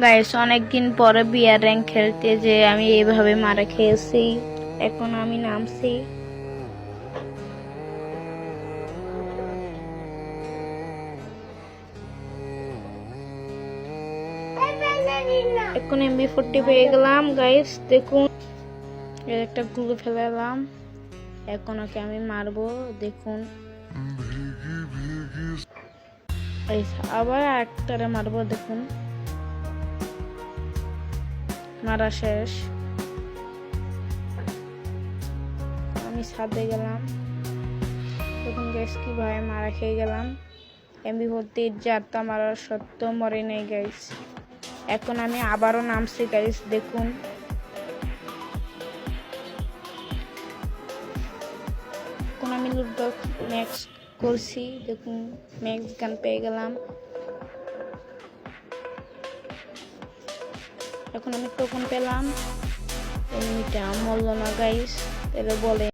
Guys অনেকদিন পরে বিয়ার rank খেলতে যে আমি এইভাবে মারা খেয়েছি, এখন আমি নামছি। এখন এমবি ফোরটি পেয়ে গেলাম গাইস দেখুন। এর একটা গুলো ফেলালাম এখন ওকে আমি মারবো, দেখুন। আবার একটারে মারবো, দেখুন। মারা শেষ। আমি ছাদে গেলাম। তখন গ্যাস কি ভাই মারা খেয়ে গেলাম। এমবি ভর্তি যাত্রা মারার সত্ত্বেও মরে নেই গাইস এখন আমি আবারও নামছি গাইস দেখুন। এখন আমি লুডো ম্যাক্স করছি, দেখুন ম্যাক্স গান পেয়ে গেলাম। এখন আমি টোকন পেলাম। এমনিটা মরল না গাইস তাহলে বলে